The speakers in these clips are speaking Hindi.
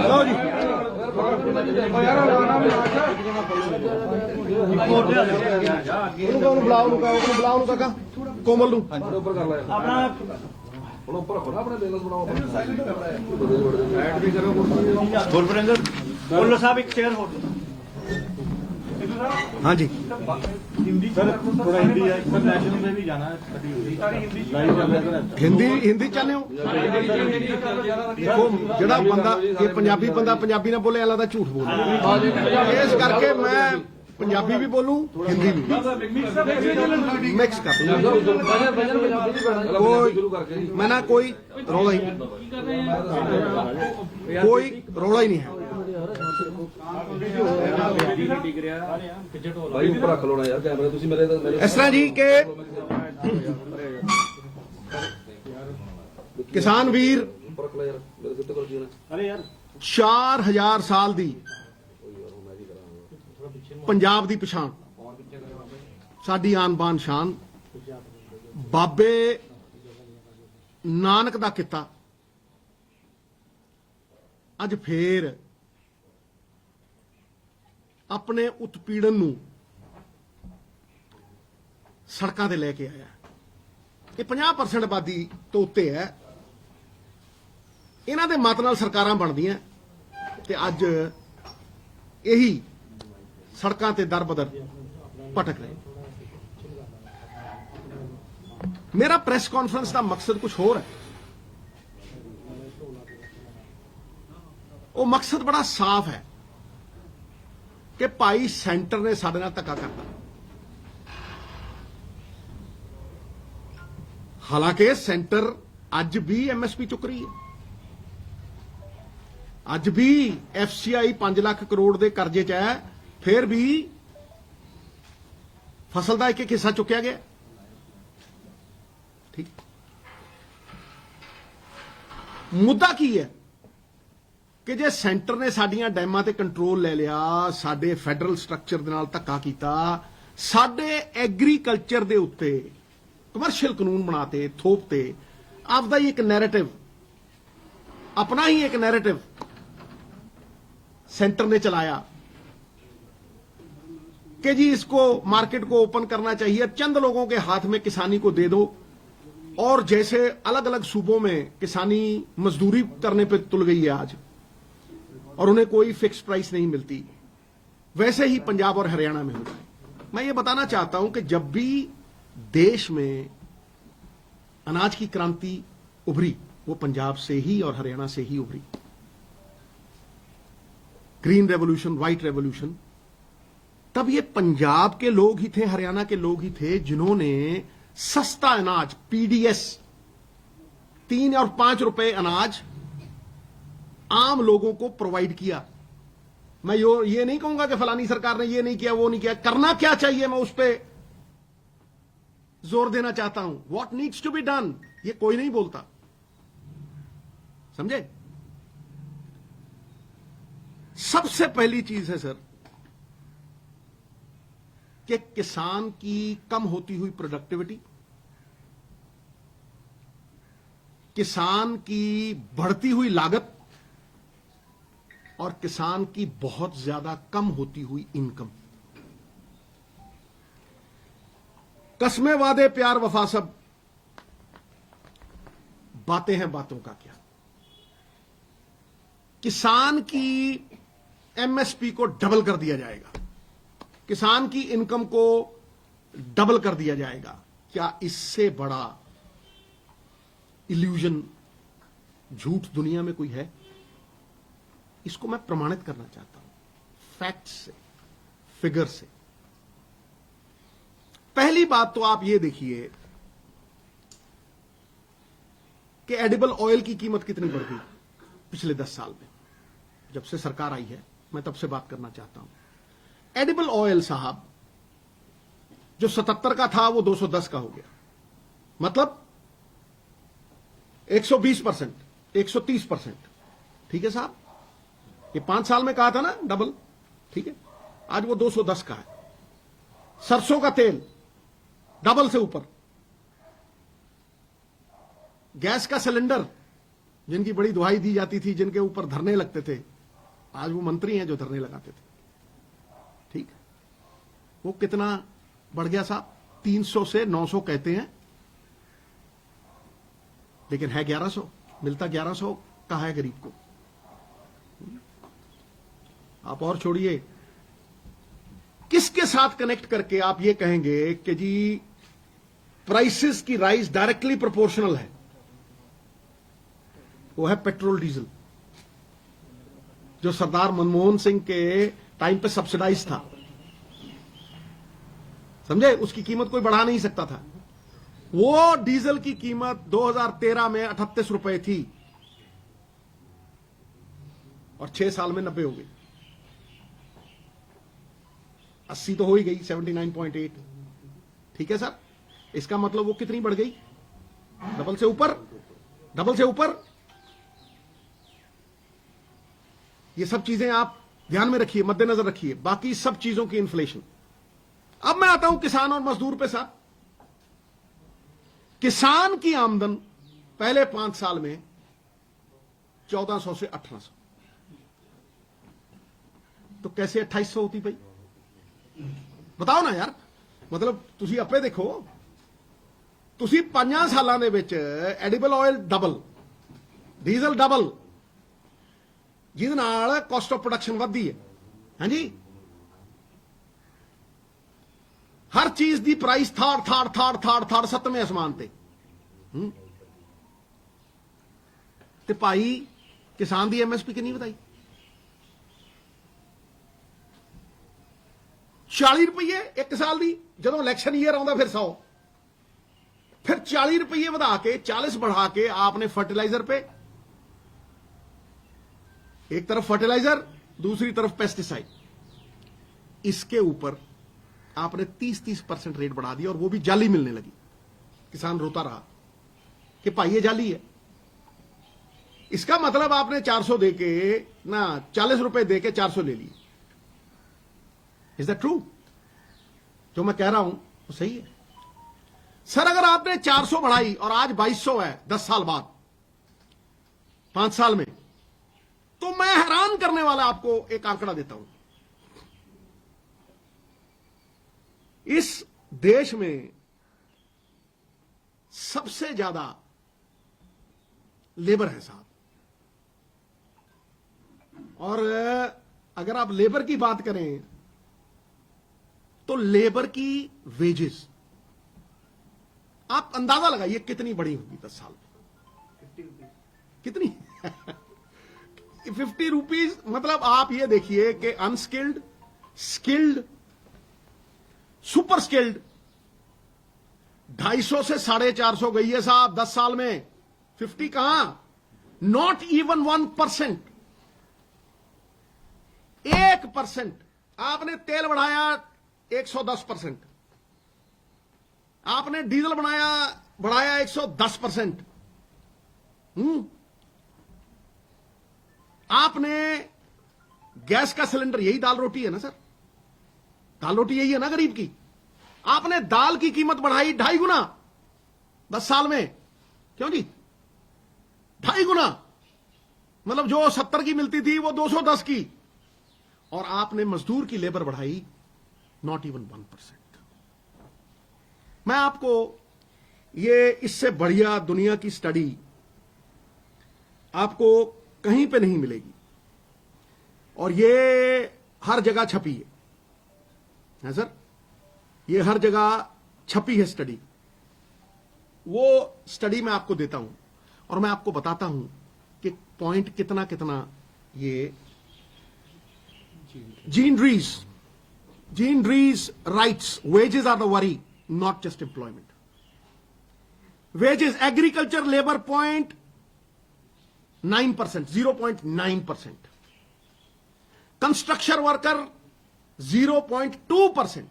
ਲਓ ਜੀ ਉਹਨੂੰ ਕਹੋ ਬੁਲਾਓ ਉਹਨੂੰ ਕਹੋ ਉਹਨੂੰ ਬੁਲਾਓ ਉਹਨੂੰ ਕਾਕਾ ਕੋਮਲ ਨੂੰ ਉੱਪਰ ਕਰ ਲੈ ਆਪਣਾ ਹੁਣ ਉੱਪਰ ਖੋਲਾ ਆਪਣੇ ਬੇਲਸ ਬਣਾਓ ਸਾਈਡ ਵੀ ਕਰੋ ਗੁਰਪ੍ਰਿੰਦਰ ਮੁੱਲ ਸਾਹਿਬ ਇੱਕ ਚੇਅਰ ਹੋਰ ਹਾਂਜੀ। ਹਿੰਦੀ ਹਿੰਦੀ ਚੱਲਿਓ ਦੇਖੋ ਜਿਹੜਾ ਬੰਦਾ ਇਹ ਪੰਜਾਬੀ ਬੰਦਾ ਪੰਜਾਬੀ ਨਾਲ ਬੋਲੇ ਲੱਗਦਾ ਝੂਠ ਬੋਲਦਾ ਇਸ ਕਰਕੇ ਮੈਂ ਪੰਜਾਬੀ ਵੀ ਬੋਲੂ ਹਿੰਦੀ ਵੀ ਮਿਕਸ ਕਰ ਕੋਈ ਮੈਂ ਨਾ ਕੋਈ ਰੌਲਾ ਹੀ ਕੋਈ ਰੌਲਾ ਹੀ ਨਹੀਂ ਹੈ ਬਾਈ ਉੱਪਰ ਰੱਖ ਲੋਣਾ ਯਾਰ ਕੈਮਰਾ ਤੁਸੀਂ ਮੇਰੇ ਇਸ ਤਰ੍ਹਾਂ ਜੀ ਕਿ ਕਿਸਾਨ ਵੀਰ ਉੱਪਰ ਰੱਖ ਲੈ ਯਾਰ ਮੇਰੇ ਸਾਲ ਦੀ ਪੰਜਾਬ ਦੀ ਪਛਾਣ। ਸਾਡੀ ਆਨ-ਬਾਨ ਸ਼ਾਨ। ਬਾਬੇ ਨਾਨਕ ਦਾ ਕੀਤਾ। ਅੱਜ ਫੇਰ ਆਪਣੇ ਉਤਪੀੜਨ ਨੂੰ ਸੜਕਾਂ ਤੇ ਲੈ ਕੇ ਆਇਆ। ਇਹ 50% ਆਬਾਦੀ ਤੋਂ ਉੱਤੇ ਹੈ। ਇਹਨਾਂ ਦੇ ਮਤ ਨਾਲ ਸਰਕਾਰਾਂ ਬਣਦੀਆਂ ਤੇ ਅੱਜ ਇਹੀ ਸੜਕਾਂ ਤੇ ਦਰ ਬਦਰ ਭਟਕ ਰਹੇ। ਮੇਰਾ ਪ੍ਰੈਸ ਕਾਨਫਰੰਸ ਦਾ ਮਕਸਦ ਕੁਝ ਹੋਰ ਹੈ। ਉਹ ਮਕਸਦ ਬੜਾ ਸਾਫ਼ ਹੈ। ਕਿ ਭਾਈ ਸੈਂਟਰ ਨੇ ਸਾਡੇ ਨਾਲ ਧੱਕਾ ਕਰਤਾ। ਹਾਲਾਂਕਿ ਸੈਂਟਰ ਅੱਜ ਵੀ ਐਮਐਸਪੀ ਚੁੱਕ ਰਹੀ ਹੈ। ਅੱਜ ਵੀ ਐਫਸੀਆਈ 5 ਲੱਖ ਕਰੋੜ ਦੇ ਕਰਜ਼ੇ 'ਚ ਹੈ, ਫਿਰ ਵੀ ਫਸਲ ਦਾ ਇੱਕ ਇੱਕ ਹਿੱਸਾ ਚੁੱਕਿਆ ਗਿਆ। ਠੀਕ। ਮੁੱਦਾ ਕੀ ਹੈ? ਕਿ ਜੇ ਸੈਂਟਰ ਨੇ ਸਾਡੀਆਂ ਡੈਮਾਂ ਤੇ ਕੰਟਰੋਲ ਲੈ ਲਿਆ ਸਾਡੇ ਫੈਡਰਲ ਸਟਰਕਚਰ ਦੇ ਨਾਲ ਧੱਕਾ ਕੀਤਾ ਸਾਡੇ ਐਗਰੀਕਲਚਰ ਦੇ ਉੱਤੇ ਕਮਰਸ਼ੀਅਲ ਕਾਨੂੰਨ ਬਣਾਤੇ ਥੋਪਤੇ ਆਪਦਾ ਹੀ ਇੱਕ ਨੈਰੇਟਿਵ अपना ही एक नैरेटिव सेंटर ने चलाया कि जी इसको मार्केट को ओपन करना चाहिए चंद लोगों के हाथ में किसानी को दे दो और जैसे अलग अलग सूबों में किसानी मजदूरी करने पे तुल गई है आज और उन्हें कोई फिक्स प्राइस नहीं मिलती। वैसे ही पंजाब और हरियाणा में हो। जाए मैं ये बताना चाहता हूँ कि जब भी देश में अनाज की क्रांति उभरी, वो पंजाब से ही और हरियाणा से ही उभरी। ग्रीन रेवोल्यूशन व्हाइट रेवोल्यूशन तब ये पंजाब के लोग ही थे, हरियाणा के लोग ही थे, जिन्होंने सस्ता अनाज पीडीएस तीन और पाँच रुपए अनाज आम लोगों को प्रोवाइड किया। मैं यो, ये नहीं कहूँगा कि फलानी सरकार ने ये नहीं किया, वो नहीं किया। करना क्या चाहिए मैं उस पर ज़ोर देना चाहता हूँ। What needs to be done ये कोई नहीं बोलता। समझे? सबसे पहली चीज़ है, सर, कि किसान की कम होती हुई प्रोडक्टिविटी किसान की बढ़ती हुई लागत और किसान की बहुत ज़्यादा कम होती हुई इनकम कस्मे वादे, प्यार वफा सब। बातें हैं बातों का क्या? किसान की एमएसपी को डबल कर दिया जाएगा। किसान की इनकम को डबल कर दिया जाएगा। क्या इससे बड़ा इल्यूजन झूठ दुनिया में कोई है? इसको मैं प्रमाणित करना चाहता हूँ। फैक्ट से फिगर से। पहली बात तो आप ये देखिए कि एडिबल ऑयल की कीमत कितनी बढ़ गई पिछले दस साल में। जब से सरकार आई है, मैं तब से बात करना चाहता हूँ। एडिबल ऑयल साहब, जो 77 का था, वो 210 का हो गया। मतलब 120 परसेंट, एक सौ तीस परसेंट। ठीक है साहब? ये पाँच साल में कहा था ना डबल ठीक है? आज वो 210 का है। सरसों का तेल डबल से ऊपर। गैस का सिलेंडर, जिनकी बड़ी दुहाई दी जाती थी, जिनके ऊपर धरने लगते थे, आज वो मंत्री हैं जो धरने लगाते थे। ठीक? वो कितना बढ़ गया साहब? 300 से 900 कहते हैं। लेकिन है 1100 मिलता 1100 का है गरीब को? आप और छोड़िए। किसके साथ कनेक्ट करके आप ये कहेंगे कि जी प्राइसेस की राइज डायरेक्टली प्रोपोर्शनल है? वो है पेट्रोल डीजल जो सरदार मनमोहन सिंह के टाइम पे सब्सिडाइज था। समझे? उसकी कीमत कोई बढ़ा नहीं सकता था। वो डीजल की कीमत 2013 में अठतीस रुपए थी। और छह साल में नब्बे हो गई। अस्सी तो हो ही गई 79.8 ठीक है सर इसका मतलब वो कितनी बढ़ गई? डबल से ऊपर? डबल से ऊपर? ये सब चीज़ें आप ध्यान में रखिए, मद्देनजर रखिए। बाकी सब चीज़ों की इन्फ्लेशन अब मैं आता हूँ किसान और मजदूर पे साहब। किसान की आमदन पहले पाँच साल में 1400 से 1800 तो कैसे 2800 होती भाई? ਬਤਾਓ ਨਾ ਯਾਰ। ਮਤਲਬ ਤੁਸੀਂ ਆਪੇ ਦੇਖੋ। ਤੁਸੀਂ ਪੰਜਾਂ ਸਾਲਾਂ ਦੇ ਵਿੱਚ edible oil double, diesel double, ਜਿਹਦੇ ਨਾਲ ਕਾਸਟ ਆਫ ਪ੍ਰੋਡਕਸ਼ਨ ਵੱਧਦੀ ਹੈ। ਹਾਂਜੀ? ਹਰ ਚੀਜ਼ ਦੀ ਪ੍ਰਾਈਸ ਥਾੜ ਥਾੜ ਥਾੜ ਥਾੜ ਥਾੜ ਸੱਤਵੇਂ ਅਸਮਾਨ ਤੇ। ਤੇ ਭਾਈ ਕਿਸਾਨ ਦੀ ਐਮਐਸਪੀ ਕਿੰਨੀ ਵਧਾਈ? 40 ਰੁਪਏ ਇੱਕ ਸਾਲ ਦੀ ਜਦੋਂ ਇਲੈਕਸ਼ਨ ਈਅਰ ਆਉਂਦਾ ਫਿਰ 100 फिर 40 रुपये बढ़ा के 40 बढ़ा के आपने फर्टिलाइजर पे एक तरफ फर्टिलाइजर दूसरी तरफ पेस्टिसाइड इसके ऊपर आपने 30-30 परसेंट रेट बढ़ा दिया और वो भी जाली मिलने लगी किसान रोता रहा कि भाई ये जाली है इसका मतलब आपने 400 दे के ना 40 रुपए दे के 400 ले लिए इज़ दैट ट्रू जो मैं कह रहा हूँ, वो सही है। सर, अगर आपने 400 बढ़ाई और आज 2200 है 10 साल बाद, पाँच साल में तो मैं हैरान करने वाला आपको एक आंकड़ा देता हूँ। इस देश में सबसे ज़्यादा लेबर है साहब। और अगर आप लेबर की बात करें तो लेबर की वेजेस आप अंदाज़ा लगाइए कितनी बड़ी होगी दस साल में? कितनी? फिफ्टी रुपीज़ मतलब आप ये देखिए कि अनस्किल्ड स्किल्ड सुपर स्किल्ड ढाई सौ से साढ़े चार सौ गई है साहब दस साल में। फिफ्टी कहाँ? नॉट इवन वन परसेंट एक परसेंट आपने तेल बढ़ाया एक सौ दस परसेंट। आपने डीजल बनाया, बढ़ाया 110 परसेंट। हम्म। आपने गैस का सिलेंडर, यही दाल रोटी है ना सर? दाल रोटी यही है ना गरीब की? आपने दाल की कीमत बढ़ाई ढाई गुना, दस साल में। क्यों जी? ढाई गुना। मतलब जो सत्तर की मिलती थी, वो 210 की। और आपने मजदूर की लेबर बढ़ाई नॉट इवन वन परसेंट मैं आपको ये इससे बढ़िया दुनिया की स्टडी आपको कहीं पे नहीं मिलेगी। और ये हर जगह छपी है। है सर? ये हर जगह छपी है स्टडी वो स्टडी मैं आपको देता हूँ। और मैं आपको बताता हूँ कि पॉइंट कितना कितना ये जीन जीन रीज rights wages are the worry not just employment. Wages, agriculture, labor point 9%, 0.9%. Construction worker 0.2%.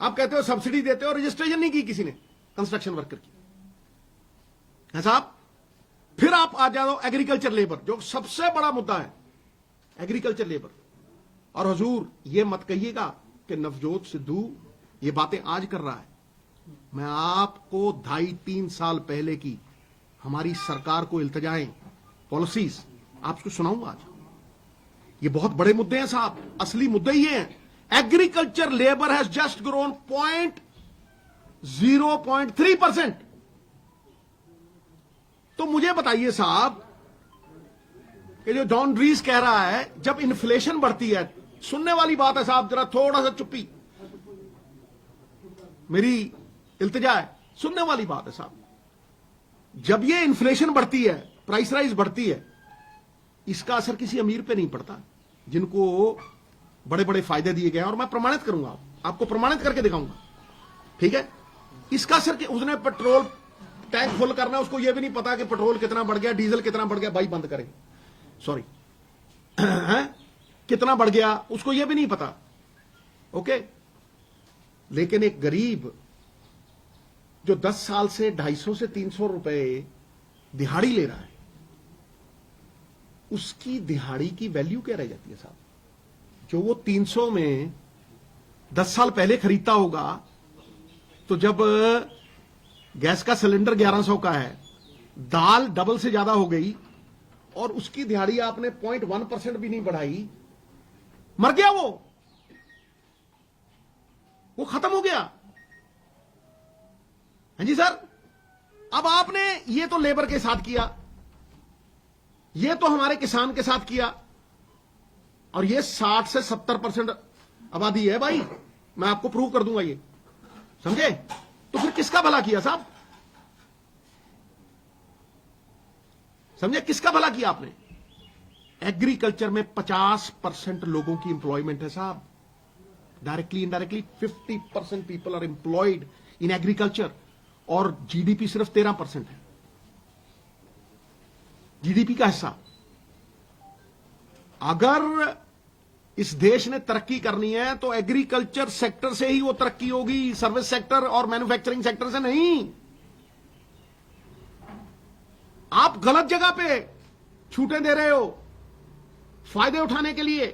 आप कहते हो सब्सिडी देते हो रजिस्ट्रेशन नहीं की किसी ने कंस्ट्रक्शन वर्कर की है साहब फिर आप आ जाओ एग्रीकल्चर लेबर जो सबसे बड़ा मुद्दा है एग्रीकल्चर लेबर और हजूर ये मत कहिएगा कि नवजोत सिद्धू ये बातें आज कर रहा है। मैं आपको ढाई तीन साल पहले की हमारी सरकार को इल्तजाएँ, पॉलिसीज़ आपको सुनाऊँगा आज। ये बहुत बड़े मुद्दे हैं साहब, असली मुद्दे ये हैं। Agriculture labour has just grown point zero point three percent. तो मुझे बताइए साहब, ये जो जॉन रीस कह रहा है, जब इन्फ्लेशन बढ़ती है सुनने वाली बात है साहब, जरा थोड़ा सा चुप्पी। मेरी इल्तजा है, सुनने वाली बात है साहब। जब ये इन्फ्लेशन बढ़ती है प्राइस राइज बढ़ती है, इसका असर किसी अमीर पे नहीं पड़ता, जिनको बड़े बड़े फ़ायदे दिए गए और मैं प्रमाणित करूँगा, आपको प्रमाणित करके दिखाऊँगा। ठीक है? इसका असर कि उसने पेट्रोल टैंक फुल करना उसको यह भी नहीं पता कि पेट्रोल कितना बढ़ गया, डीजल कितना बढ़ गया भाई बंद करें। सॉरी? कितना बढ़ गया, उसको यह भी नहीं पता। ओके? लेकिन एक गरीब जो 10 साल से 250 से 300 रुपए दिहाड़ी ले रहा है, उसकी दिहाड़ी की वैल्यू क्या रह जाती है साहब? जो वो 300 में 10 साल पहले खरीदता होगा तो जब गैस का सिलेंडर 1100 का है, दाल डबल से ज़्यादा हो गई, और उसकी दिहाड़ी आपने पॉइंट वन परसेंट भी नहीं बढ़ाई मर गया वो। वो खत्म हो गया। हाँ जी सर, अब आपने ये तो लेबर के साथ किया, ये तो हमारे किसान के साथ किया, और ये 60 से 70 परसेंट आबादी है भाई। मैं आपको प्रूव कर दूँगा ये। समझे? तो फिर किसका भला किया साहब? समझे? किसका भला किया आपने? एग्रीकल्चर में 50 परसेंट लोगों की इंप्लॉयमेंट है साहब। Directly indirectly 50 percent people are employed in agriculture और जीडीपी सिर्फ़ 13 परसेंट है। जीडीपी का हिस्सा। अगर इस देश ने तरक्की करनी है तो एग्रीकल्चर सेक्टर से ही वो तरक्की होगी सर्विस सेक्टर और मैन्युफैक्चरिंग सेक्टर से नहीं। आप गलत जगह पे छूटे दे रहे हो। फ़ायदे उठाने के लिए।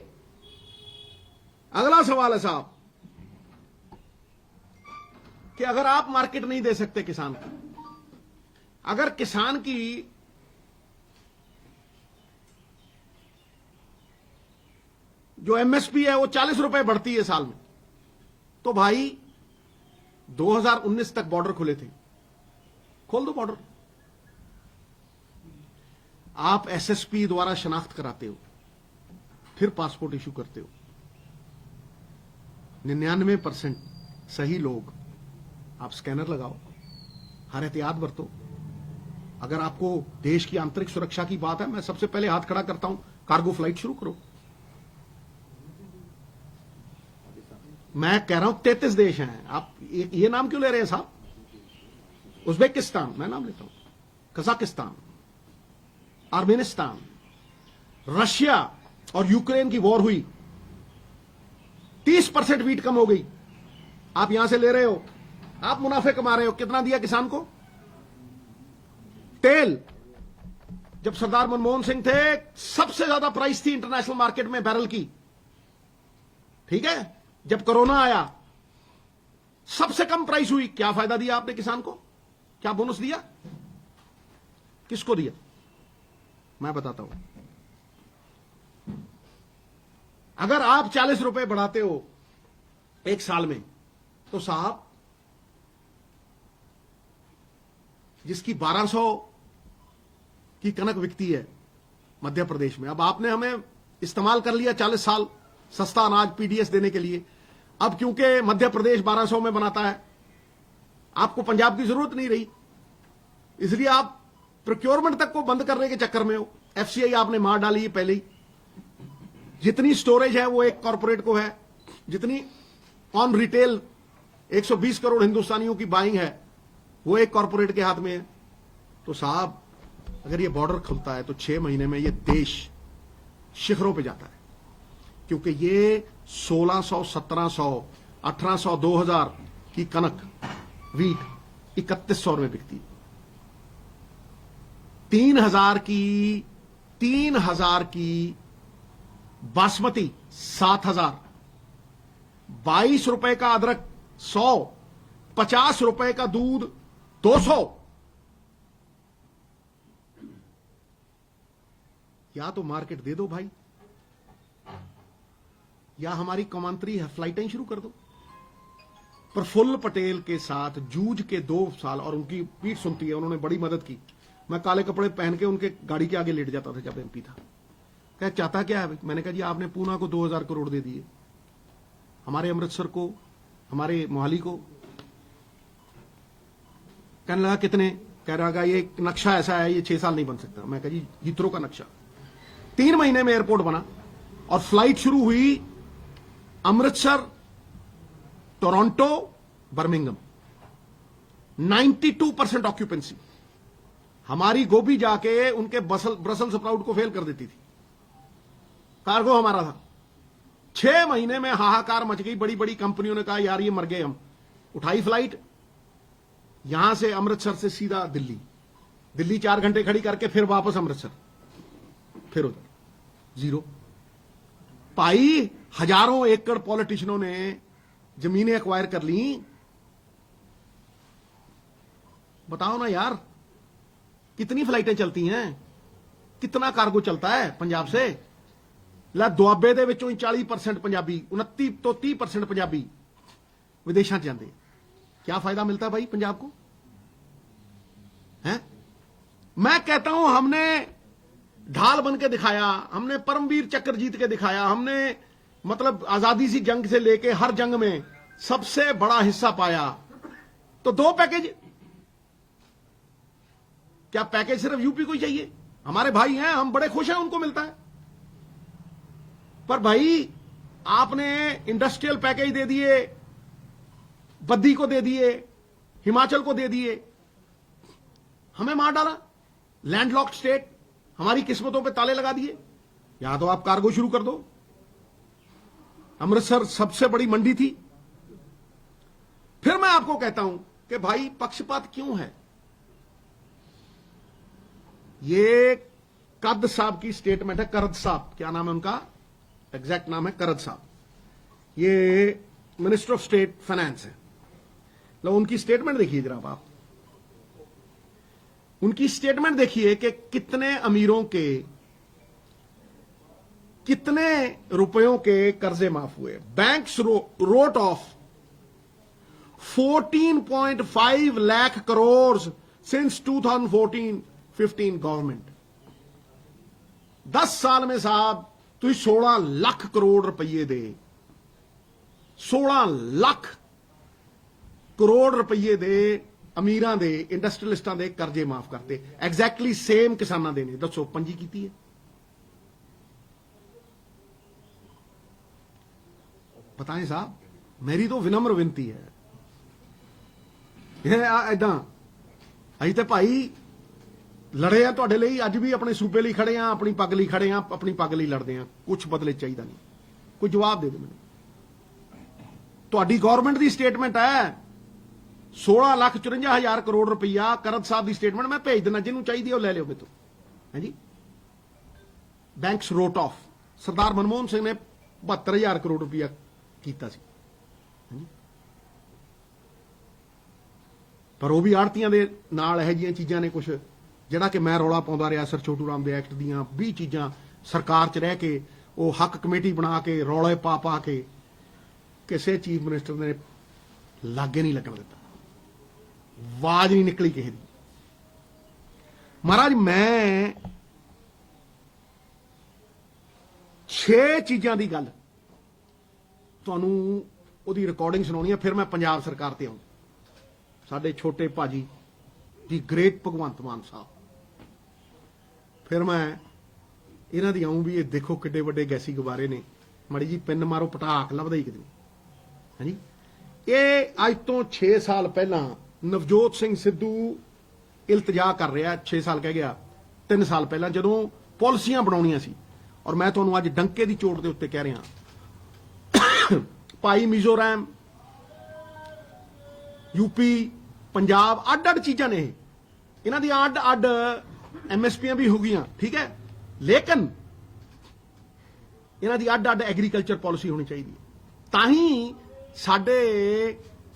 अगला सवाल है साहब, कि अगर आप मार्केट नहीं दे सकते किसान को, अगर किसान की जो एमएसपी है वो चालीस रुपए बढ़ती है साल में तो भाई 2019 तक बॉर्डर खुले थे। खोल दो बॉर्डर आप एसएसपी द्वारा शनाख्त कराते हो। फिर पासपोर्ट इश्यू करते हो। निन्यानवे परसेंट सही लोग आप स्कैनर लगाओ हर एहतियात बरतो। अगर आपको देश की आंतरिक सुरक्षा की बात है मैं सबसे पहले हाथ खड़ा करता हूँ कार्गो फ़्लाइट शुरू करो। मैं कह रहा हूँ तैतीस देश हैं। आप ये, नाम क्यों ले रहे हैं साहब? उज्बेकिस्तान मैं नाम लेता हूँ। कजाकिस्तान आर्मेनिस्तान रशिया और यूक्रेन की वॉर हुई। तीस परसेंट वीट कम हो गई। आप यहाँ से ले रहे हो। आप मुनाफे कमा रहे हो। कितना दिया किसान को? तेल। जब सरदार मनमोहन सिंह थे, सबसे ज़्यादा प्राइस थी इंटरनेशनल मार्केट में बैरल की। ठीक है? जब कोरोना आया, सबसे कम प्राइस हुई। क्या फ़ायदा दिया आपने किसान को? क्या बोनस दिया? किसको दिया? मैं बताता हूँ। अगर आप चालीस रुपए बढ़ाते हो एक साल में तो साहब, जिसकी 1200 की कनक बिकती है मध्य प्रदेश में, अब आपने हमें इस्तेमाल कर लिया 40 साल सस्ता अनाज पीडीएस देने के लिए। अब क्योंकि मध्य प्रदेश 1200 में बनाता है, आपको पंजाब की ज़रूरत नहीं रही। इसलिए आप प्रोक्योरमेंट तक को बंद करने के चक्कर में हो। एफसीआई आपने मार डाली है पहले ही। जितनी स्टोरेज है वो एक कॉरपोरेट को है। जितनी ऑन रिटेल 120 करोड़ हिंदुस्तानियों की बाइंग है वो एक कॉरपोरेट के हाथ में है। तो साहब अगर ये बॉर्डर खुलता है तो छह महीने में ये देश शिखरों पे जाता है। क्योंकि ये 1600, 1700, 1800, 2000 की कनक वीट इकतीस सौ में बिकती तीन हज़ार की तीन हज़ार की बासमती सात हज़ार। बाईस रुपए का अदरक सौ, पचास रुपए का दूध दो सौ। या तो मार्केट दे दो भाई, या हमारी कौमांतरी फ्लाइटें शुरू कर दो। प्रफुल्ल पटेल के साथ, जूझ के दो साल, और उनकी पीठ सुनती है, उन्होंने बड़ी मदद की। मैं काले कपड़े पहन के उनके गाड़ी के आगे लेट जाता था जब एमपी था। कह, चाहता क्या है? मैंने कहा, जी, आपने पूना को 2000 करोड़ दे दिए। हमारे अमृतसर को, हमारे मोहाली को। कहने लगा, कितने? कह रहा था ये नक्शा ऐसा है, ये छह साल नहीं बन सकता। मैं कहा, जी, हित्रो का नक्शा। तीन महीने में एयरपोर्ट बना और फ़्लाइट शुरू हुई Amritsar, Toronto Birmingham 92 percent occupancy. हमारी गोभी जाके उनके ब्रसल स्प्राउट को फेल कर देती थी। कार्गो हमारा था। छह महीने में हाहाकार मच गई बड़ी बड़ी कंपनियों ने कहा, यार, ये मर गए हम। उठाई फ़्लाइट, यहाँ से अमृतसर से सीधा दिल्ली। दिल्ली चार घंटे खड़ी करके फिर वापस अमृतसर। फिर उधर। ज़ीरो। पाई, हज़ारों एकड़ पॉलिटिशियनों ने जमीनें एक्वायर कर ली। बताओ ना यार, कितनी फ्लाइटें चलती हैं? कितना कार्गो चलता है पंजाब से? ਲੈ ਦੁਆਬੇ ਦੇ ਵਿੱਚੋਂ ਹੀ 40% ਪੰਜਾਬੀ 29 ਤੋਂ 30% ਪੰਜਾਬੀ ਵਿਦੇਸ਼ਾਂ 'ਚ ਜਾਂਦੇ क्या फायदा मिलता है भाई पंजाब को हैं मैं कहता हूं हमने ढाल बन के दिखाया हमने परमवीर चक्र जीत के दिखाया हमने मतलब आजादी सी जंग से लेके हर जंग में सबसे बड़ा हिस्सा पाया तो दो पैकेज क्या पैकेज सिर्फ यूपी को ही चाहिए हमारे भाई हैं हम बड़े खुश हैं उनको मिलता है पर भाई, आपने इंडस्ट्रियल पैकेज दे दिए, बद्दी को दे दिए, हिमाचल को दे दिए। हमें मार डाला। लैंडलॉक्ड स्टेट हमारी किस्मतों पे ताले लगा दिए। या तो आप कार्गो शुरू कर दो। अमृतसर सबसे बड़ी मंडी थी। फिर मैं आपको कहता हूँ कि भाई, पक्षपात क्यों है? ये कद साहब की स्टेटमेंट है, करद साहब, क्या नाम है उनका? एग्जैक्ट नाम है करद साहब। ये मिनिस्टर ऑफ़ स्टेट फाइनेंस है। लो, उनकी स्टेटमेंट देखिए जरा आप। उनकी स्टेटमेंट देखिए कि कितने अमीरों के, कितने रुपयों के कर्जे माफ़ हुए। Banks wrote off 14.5 lakh crore since 2014-15 government 10 साल में साहब ਤੁਸੀਂ 16 ਲੱਖ ਕਰੋੜ ਰੁਪਏ ਦੇ 16 ਲੱਖ ਕਰੋੜ ਰੁਪਏ ਦੇ ਅਮੀਰਾਂ ਦੇ ਇੰਡਸਟਰੀਲਿਸਟਾਂ ਦੇ ਕਰਜ਼ੇ ਮਾਫ ਕਰਦੇ ਐਗਜ਼ੈਕਟਲੀ ਸੇਮ ਕਿਸਾਨਾਂ ਦੇ ਨੇ। ਦੱਸੋ, ਪੰਜੀ ਕੀਤੀ ਹੈ? ਪਤਾ ਨਹੀਂ ਸਾਹਿਬ, ਮੇਰੀ ਤਾਂ ਵਿਨਮਰ ਬੇਨਤੀ ਹੈ। ਇਹ ਐਦਾਂ ਅਸੀਂ ਤੇ ਭਾਈ ਲੜੇ ਆ ਤੁਹਾਡੇ ਲਈ, ਅੱਜ ਵੀ ਆਪਣੇ ਸੂਬੇ ਲਈ ਖੜੇ ਆ, ਆਪਣੀ ਪੱਗ ਲਈ ਖੜੇ ਆ, ਆਪਣੀ ਪੱਗ ਲਈ ਲੜਦੇ ਆ। ਕੁਝ ਬਦਲੇ ਚਾਹੀਦਾ ਨਹੀਂ। ਕੋਈ ਜਵਾਬ ਦੇ ਦਿਓ ਮੈਨੂੰ। ਤੁਹਾਡੀ ਗਵਰਨਮੈਂਟ ਦੀ ਸਟੇਟਮੈਂਟ ਹੈ 16 ਲੱਖ 54 ਹਜ਼ਾਰ ਕਰੋੜ ਰੁਪਈਆ ਕਰਦ ਸਾਹਿਬ ਦੀ ਸਟੇਟਮੈਂਟ ਮੈਂ ਭੇਜ ਦਿੰਦਾ, ਜਿਹਨੂੰ ਚਾਹੀਦੀ ਹੈ ਉਹ ਲੈ ਲਿਓ ਮੇਤੋਂ ਤੋਂ। ਹਾਂਜੀ banks wrote off Sardar Manmohan Singh ਨੇ 72000 ਕਰੋੜ ਰੁਪਈਆ ਕੀਤਾ ਸੀ। ਹਾਂਜੀ ਪਰ ਉਹ ਵੀ ਆੜਤੀਆਂ ਦੇ ਨਾਲ ਇਹੋ ਜਿਹੀਆਂ ਚੀਜ਼ਾਂ ਨੇ ਕੁਝ ਜਿਹੜਾ ਕਿ ਮੈਂ ਰੌਲਾ ਪਾਉਂਦਾ ਰਿਹਾ ਸਰ ਛੋਟੂ ਰਾਮ ਦੇ ਐਕਟ ਦੀਆਂ 20 ਚੀਜ਼ਾਂ ਸਰਕਾਰ 'ਚ ਰਹਿ ਕੇ, ਉਹ ਹੱਕ ਕਮੇਟੀ ਬਣਾ ਕੇ, ਰੌਲੇ ਪਾ ਪਾ ਕੇ ਕਿਸੇ ਚੀਫ ਮਿਨਿਸਟਰ ਨੇ ਲਾਗੇ ਨਹੀਂ ਲੱਗਣ ਦਿੱਤਾ। ਆਵਾਜ਼ ਨਹੀਂ ਨਿਕਲੀ ਕਿਸੇ ਦੀ। ਮਹਾਰਾਜ, ਮੈਂ ਛੇ ਚੀਜ਼ਾਂ ਦੀ ਗੱਲ ਤੁਹਾਨੂੰ ਉਹਦੀ ਰਿਕਾਰਡਿੰਗ ਸੁਣਾਉਣੀ ਹੈ ਫਿਰ ਮੈਂ ਪੰਜਾਬ ਸਰਕਾਰ ਤੇ ਆਉਂ ਸਾਡੇ ਛੋਟੇ ਭਾਜੀ ਦੀ ਗ੍ਰੇਟ ਭਗਵੰਤ ਮਾਨ ਸਾਹਿਬ। ਫਿਰ ਮੈਂ ਇਹਨਾਂ ਦੀ ਆਉਂ ਵੀ ਇਹ ਦੇਖੋ ਕਿੱਡੇ ਵੱਡੇ ਗੈਸੀ ਗੁਬਾਰੇ ਨੇ। ਮੜੀ ਜੀ ਪਿੰਨ ਮਾਰੋ, ਪਟਾਕ ਲੱਭਦਾ ਹੀ ਕਿਤੇ। ਹਾਂਜੀ? ਇਹ ਅੱਜ ਤੋਂ 6 ਸਾਲ ਪਹਿਲਾਂ ਨਵਜੋਤ ਸਿੰਘ ਸਿੱਧੂ ਇਲਤਜਾ ਕਰ ਰਿਹਾ 6 ਸਾਲ ਕਹਿ ਗਿਆ 3 ਸਾਲ ਪਹਿਲਾਂ ਜਦੋਂ ਪਾਲਿਸੀਆਂ ਬਣਾਉਣੀਆਂ ਸੀ। ਔਰ ਮੈਂ ਤੁਹਾਨੂੰ ਅੱਜ ਡੰਕੇ ਦੀ ਚੋਟ ਦੇ ਉੱਤੇ ਕਹਿ ਰਿਹਾ। ਭਾਈ ਮਿਜ਼ੋਰਮ ਯੂਪੀ ਪੰਜਾਬ ਅੱਡ ਅੱਡ ਚੀਜ਼ਾਂ ਨੇ ਇਹਨਾਂ ਦੀ ਅੱਡ ਅੱਡ ਐਮਐਸਪੀਆਂ ਵੀ ਹੋ ਗਈਆਂ, ਠੀਕ ਹੈ? ਲੇਕਿਨ ਇਹਨਾਂ ਦੀ ਅੱਡ ਅੱਡ ਐਗਰੀਕਲਚਰ ਪਾਲਿਸੀ ਹੋਣੀ ਚਾਹੀਦੀ ਹੈ। ਤਾਂ ਹੀ ਸਾਡੇ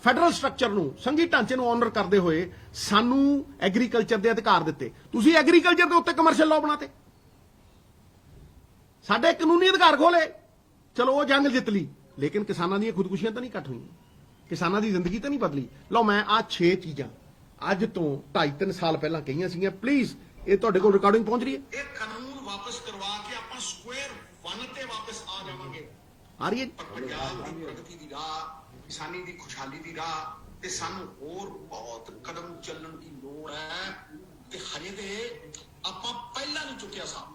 ਫੈਡਰਲ ਸਟਰਕਚਰ ਨੂੰ, ਸੰਘੀ ਢਾਂਚੇ ਨੂੰ ਆਨਰ ਕਰਦੇ ਹੋਏ ਸਾਨੂੰ ਐਗਰੀਕਲਚਰ ਦੇ ਅਧਿਕਾਰ ਦਿੱਤੇ। ਤੁਸੀਂ ਐਗਰੀਕਲਚਰ ਦੇ ਉੱਤੇ ਕਮਰਸ਼ੀਅਲ ਲਾਅ ਬਣਾਤੇ। ਸਾਡੇ ਕਾਨੂੰਨੀ ਅਧਿਕਾਰ ਖੋਲੇ ਚਲੋ, ਉਹ ਜੰਗ ਜਿੱਤ ਲਈ। ਲੇਕਿਨ ਕਿਸਾਨਾਂ ਦੀਆਂ ਖੁਦਕੁਸ਼ੀਆਂ ਤਾਂ ਨਹੀਂ ਘੱਟ ਹੋਈਆਂ। ਕਿਸਾਨਾਂ ਦੀ ਜ਼ਿੰਦਗੀ ਤਾਂ ਨਹੀਂ ਬਦਲੀ। ਲਓ, ਮੈਂ ਆ 6 ਚੀਜ਼ਾਂ ਅੱਜ ਤੋਂ 2.5 ਸਾਲ ਪਹਿਲਾਂ ਕਹੀਆਂ ਸੀਗੀਆਂ ਪਲੀਜ਼ ਇਹ ਤੁਹਾਡੇ ਕੋਲ ਰਿਕਾਰਡਿੰਗ ਪਹੁੰਚ ਰਹੀ ਹੈ? ਇਹ ਕਾਨੂੰਨ ਵਾਪਸ ਕਰਵਾ ਕੇ ਆਪਾਂ ਸਕੁਅਰ 1 ਤੇ ਵਾਪਸ ਆ ਜਾਵਾਂਗੇ। ਆ ਰਹੀ ਹੈ? ਪੰਜਾਬ ਦੀ ਪ੍ਰਗਤੀ ਦੀ ਰਾਹ ਕਿਸਾਨੀ ਦੀ ਖੁਸ਼ਹਾਲੀ ਦੀ ਰਾਹ ਤੇ ਸਾਨੂੰ ਹੋਰ ਬਹੁਤ ਕਦਮ ਚੱਲਣ ਦੀ ਲੋੜ ਹੈ ਤੇ ਹਜੇ ਤੇ ਆਪਾਂ ਪਹਿਲਾਂ ਨਹੀਂ ਚੁੱਕਿਆ ਸਾਹ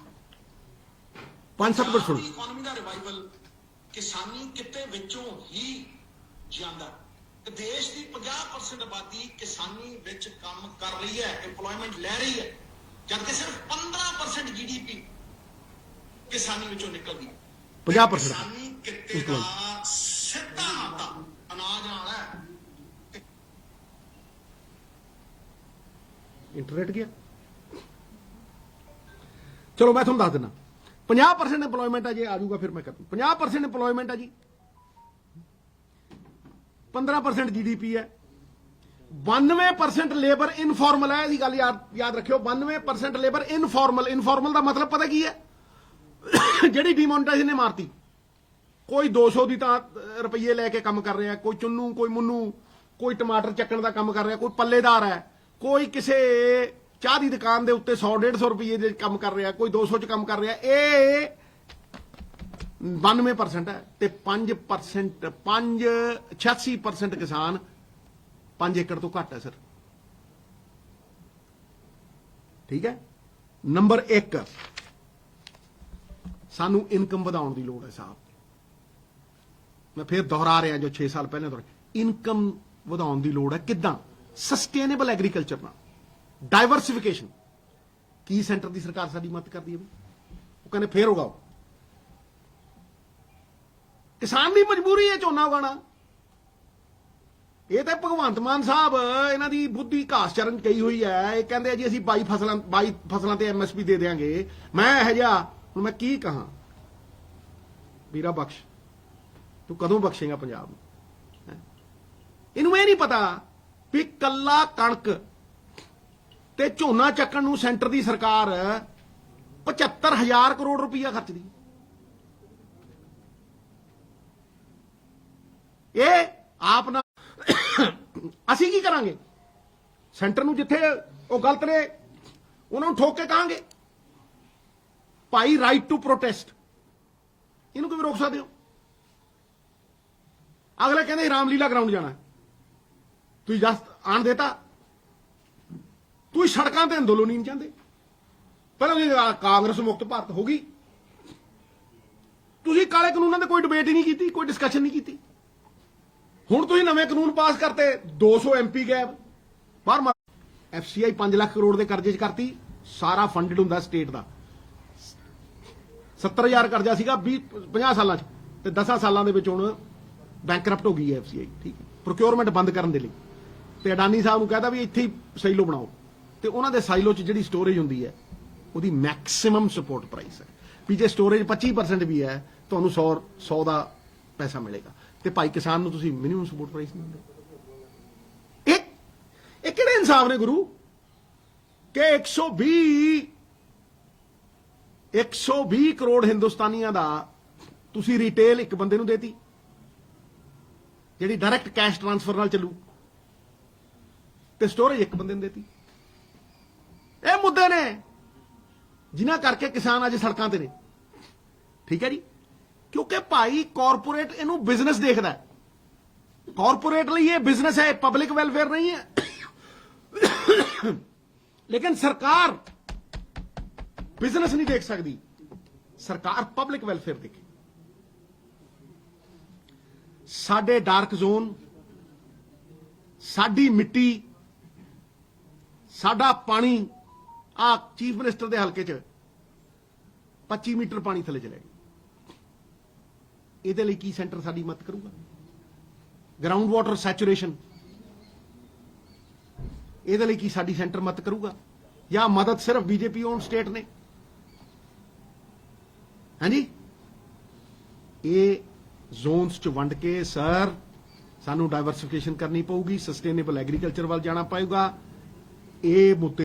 ਪੰਜ ਸੱਤ ਮਿੰਟ ਸੁਣੋ। ਇਕਨੋਮੀ ਦਾ ਰਿਵਾਈਵਲ ਕਿਸਾਨੀ ਕਿਤੇ ਵਿੱਚੋਂ ਹੀ ਜਾਂਦਾ। ਤੇ ਦੇਸ਼ ਦੀ 50% ਆਬਾਦੀ ਕਿਸਾਨੀ ਵਿੱਚ ਕੰਮ ਕਰ ਰਹੀ ਹੈ EMPLOYMENT ਲੈ ਰਹੀ ਹੈ। ਜਦਕਿ ਸਿਰਫ 15% GDP ਕਿਸਾਨੀ ਵਿੱਚੋਂ ਨਿਕਲਦੀ ਹੈ। 50% ਕਿਸਾਨੀ ਕਿੱਤੇ ਦਾ ਸਿੱਧਾ ਨਾਤਾ ਅਨਾਜ ਨਾਲ ਹੈ। ਇੰਟਰਨੈਟ ਗਿਆ। ਚਲੋ ਮੈਂ ਤੁਹਾਨੂੰ ਦੱਸ ਦਿੰਦਾ। 50% EMPLOYMENT ਹੈ ਜੇ ਆ ਜਾਊਗਾ ਫਿਰ ਮੈਂ ਕਰ। 50% EMPLOYMENT ਹੈ ਜੀ। 15% GDP ਹੈ। 92% ਲੇਬਰ ਇਨਫਾਰਮਲ ਹੈ ਇਹਦੀ ਗੱਲ ਯਾਦ ਯਾਦ ਰੱਖਿਓ 92% ਲੇਬਰ ਇਨਫਾਰਮਲ ਇਨਫਾਰਮਲ ਦਾ ਮਤਲਬ ਪਤਾ ਕੀ ਹੈ? ਜਿਹੜੀ ਡਿਮੋਨਟਾਈਜ਼ੇਸ਼ਨ ਨੇ ਮਾਰਤੀ। ਕੋਈ 200 ਦੀ ਤਾਂ ਅਹ, ਰੁਪਈਏ ਲੈ ਕੇ ਕੰਮ ਕਰ ਰਿਹਾ ਕੋਈ ਚੁੰਨੂ ਕੋਈ ਮੁੰਨੂ ਕੋਈ ਟਮਾਟਰ ਚੱਕਣ ਦਾ ਕੰਮ ਕਰ ਰਿਹਾ ਕੋਈ ਪੱਲੇਦਾਰ ਹੈ ਕੋਈ ਕਿਸੇ ਚਾਹ ਦੀ ਦੁਕਾਨ ਦੇ ਉੱਤੇ 100 150 ਰੁਪਏ ਦੇ ਕੰਮ ਕਰ ਰਿਹਾ ਕੋਈ 200 ਚ ਕੰਮ ਕਰ ਰਿਹਾ ਇਹ 92% ਹੈ ਤੇ 5% 5 86% ਕਿਸਾਨ 5 ਏਕੜ ਤੋਂ ਘੱਟ ਹੈ ਸਰ। ਠੀਕ ਹੈ? ਨੰਬਰ 1 ਸਾਨੂੰ ਇਨਕਮ ਵਧਾਉਣ ਦੀ ਲੋੜ ਹੈ ਸਾਹਿਬ ਮੈਂ ਫਿਰ ਦੁਹਰਾ ਰਿਹਾ ਜੋ 6 ਸਾਲ ਪਹਿਲਾਂ ਦੁਹਰਾ ਇਨਕਮ ਵਧਾਉਣ ਦੀ ਲੋੜ ਹੈ ਕਿੱਦਾਂ? ਸਸਟੇਨੇਬਲ ਐਗਰੀਕਲਚਰ ਨਾਲ। ਡਾਈਵਰਸਿਫਿਕੇਸ਼ਨ ਕੀ ਸੈਂਟਰ ਦੀ ਸਰਕਾਰ ਸਾਡੀ ਮਦਦ ਕਰਦੀ ਹੈ ਉਹ ਕਹਿੰਦੇ ਫੇਰ ਉਗਾਓ। ਕਿਸਾਨ ਦੀ ਮਜਬੂਰੀ ਹੈ ਝੋਨਾ ਉਗਾਣਾ ਇਹ ਤਾਂ ਭਗਵੰਤ ਮਾਨ ਸਾਹਿਬ, ਇਹਨਾਂ ਦੀ ਬੁੱਧੀ ਘਾਸ ਚਰਨ ਕਹੀ ਹੋਈ ਹੈ। ਇਹ ਕਹਿੰਦੇ ਜੀ, ਅਸੀਂ 22 ਫਸਲਾਂ 22 ਫਸਲਾਂ ਤੇ ਐਮਐਸਪੀ ਦੇ ਦੇਾਂਗੇ ਮੈਂ ਇਹ ਜਿਹਾ, ਹੁਣ ਮੈਂ ਕੀ ਕਹਾਂ? ਵੀਰਾ ਬਖਸ਼, ਤੂੰ ਕਦੋਂ ਬਖਸ਼ੇਗਾ ਪੰਜਾਬ ਨੂੰ? ਇਹਨੂੰ ਇਹ ਨਹੀਂ ਪਤਾ ਵੀ ਕੱਲਾ ਕਣਕ ਤੇ ਝੋਨਾ ਚੱਕਣ ਨੂੰ ਸੈਂਟਰ ਦੀ ਸਰਕਾਰ 75000 ਕਰੋੜ ਰੁਪਈਆ ਖਰਚਦੀ। ਇਹ ਕਰਾਂਗੇ। ਸੈਂਟਰ ਨੂੰ ਜਿੱਥੇ ਉਹ ਗਲਤ ਨੇ, ਉਹਨਾਂ ਨੂੰ ਠੋਕ ਕੇ ਕਹਾਂਗੇ। ਭਾਈ ਰਾਈਟ ਟੂ ਪ੍ਰੋਟੈਸਟ ਇਹਨੂੰ ਕਿਵੇਂ ਰੋਕ ਸਕਦੇ ਹੋ? ਅਗਲੇ ਕਹਿੰਦੇ ਰਾਮਲੀਲਾ ਗਰਾਊਂਡ ਜਾਣਾ ਤੁਸੀਂ ਜਸਟ ਆਣ ਦੇਤਾ। ਤੁਸੀਂ ਸੜਕਾਂ ਤੇ ਅੰਦੋਲਨ ਹੀ ਨਹੀਂ ਚਾਹੁੰਦੇ। ਪਹਿਲਾਂ ਤੁਸੀਂ ਕਾਂਗਰਸ ਮੁਕਤ ਭਾਰਤ ਹੋ ਗਈ। ਤੁਸੀਂ ਕਾਲੇ ਕਾਨੂੰਨਾਂ ਤੇ ਕੋਈ ਡਿਬੇਟ ਹੀ ਨਹੀਂ ਕੀਤੀ, ਕੋਈ ਡਿਸਕਸ਼ਨ ਨਹੀਂ ਕੀਤੀ। ਹੁਣ ਤੁਸੀਂ ਨਵੇਂ ਕਾਨੂੰਨ ਪਾਸ ਕਰਤੇ 200 ਐਮਪੀ ਗੈਪ। ਬਾਹਰ ਐਫਸੀਆਈ 5 ਲੱਖ ਕਰੋੜ ਦੇ ਕਰਜ਼ੇ 'ਚ ਕਰਤੀ, ਸਾਰਾ ਫੰਡਡ ਹੁੰਦਾ ਸਟੇਟ ਦਾ। 70000 ਕਰਜ਼ਾ ਸੀਗਾ 20 50 ਸਾਲਾਂ 'ਚ ਤੇ 10 ਸਾਲਾਂ ਦੇ ਵਿੱਚ ਹੁਣ ਬੈਂਕਰਪਟ ਹੋ ਗਈ ਹੈ ਐਫਸੀਆਈ ਠੀਕ ਹੈ। ਪ੍ਰੋਕਿਉਰਮੈਂਟ ਬੰਦ ਕਰਨ ਦੇ ਲਈ। ਤੇ ਅਡਾਨੀ ਸਾਹਿਬ ਨੂੰ ਕਹਿੰਦਾ ਵੀ ਇੱਥੇ ਹੀ ਸਾਈਲੋ ਬਣਾਓ। ਤੇ ਉਹਨਾਂ ਦੇ ਸਾਈਲੋ 'ਚ ਜਿਹੜੀ ਸਟੋਰੇਜ ਹੁੰਦੀ ਹੈ, ਉਹਦੀ ਮੈਕਸਿਮਮ ਸਪੋਰਟ ਪ੍ਰਾਈਸ ਹੈ। ਵੀ ਜੇ ਸਟੋਰੇਜ 25% ਵੀ ਹੈ, ਤੁਹਾਨੂੰ 100 100 ਦਾ ਪੈਸਾ ਮਿਲੇਗਾ। ਤੇ ਭਾਈ ਕਿਸਾਨ ਨੂੰ ਤੁਸੀਂ ਮਿਨੀਮਮ ਸਪੋਰਟ ਪ੍ਰਾਈਸ ਨਹੀਂ ਦਿੰਦੇ। ਇਹ ਇਹ ਕਿਹੜੇ ਇਨਸਾਫ ਨੇ ਗੁਰੂ? ਕਿ 120 120 ਕਰੋੜ ਹਿੰਦੁਸਤਾਨੀਆਂ ਦਾ ਤੁਸੀਂ ਰਿਟੇਲ ਇੱਕ ਬੰਦੇ ਨੂੰ ਦੇਤੀ, ਜਿਹੜੀ ਡਾਇਰੈਕਟ ਕੈਸ਼ ਟ੍ਰਾਂਸਫਰ ਨਾਲ ਚੱਲੂ, ਤੇ ਸਟੋਰੇਜ ਇੱਕ ਬੰਦੇ ਨੂੰ ਦੇਤੀ। ਇਹ ਮੁੱਦੇ ਨੇ, ਜਿਨ੍ਹਾਂ ਕਰਕੇ ਕਿਸਾਨ ਅੱਜ ਸੜਕਾਂ ਤੇ ਨੇ। ਠੀਕ ਹੈ ਜੀ? ਕਿਉਂਕਿ ਭਾਈ ਕਾਰਪੋਰੇਟ ਇਹਨੂੰ ਬਿਜ਼ਨਸ ਦੇਖਦਾ ਕਾਰਪੋਰੇਟ ਲਈ ਇਹ ਬਿਜ਼ਨਸ ਹੈ ਪਬਲਿਕ ਵੈਲਫੇਅਰ ਨਹੀਂ ਹੈ। ਲੇਕਿਨ ਸਰਕਾਰ ਬਿਜ਼ਨਸ ਨਹੀਂ ਦੇਖ ਸਕਦੀ। ਸਰਕਾਰ ਪਬਲਿਕ ਵੈਲਫੇਅਰ ਦੇਖੇ। ਸਾਡੇ ਡਾਰਕ ਜ਼ੋਨ ਸਾਡੀ ਮਿੱਟੀ, ਸਾਡਾ ਪਾਣੀ ਆ ਚੀਫ ਮਿਨਿਸਟਰ ਦੇ ਹਲਕੇ 'ਚ 25 ਮੀਟਰ ਪਾਣੀ ਥੱਲੇ ਚਲੇ ਗਿਆ ਇਹਦੇ ਲਈ ਕੀ ਸੈਂਟਰ ਸਾਡੀ ਮਦਦ ਕਰੂਗਾ? ਗਰਾਊਂਡ ਵਾਟਰ ਸੈਚੂਰੇਸ਼ਨ ਇਹਦੇ ਲਈ ਕੀ ਸਾਡੀ ਸੈਂਟਰ ਮਦਦ ਕਰੂਗਾ? ਜਾਂ ਮਦਦ ਸਿਰਫ ਬੀਜੇਪੀ ਓਨ ਸਟੇਟ ਨੇ? ਹਾਂਜੀ? ਇਹ ਜ਼ੋਨਸ ਚ ਵੰਡ ਕੇ ਸਰ ਸਾਨੂੰ ਡਾਈਵਰਸਿਫਿਕੇਸ਼ਨ ਕਰਨੀ ਪਊਗੀ ਸਸਟੇਨੇਬਲ ਐਗਰੀਕਲਚਰ ਵੱਲ ਜਾਣਾ ਪਏਗਾ। ਇਹ ਮੁੱਦੇ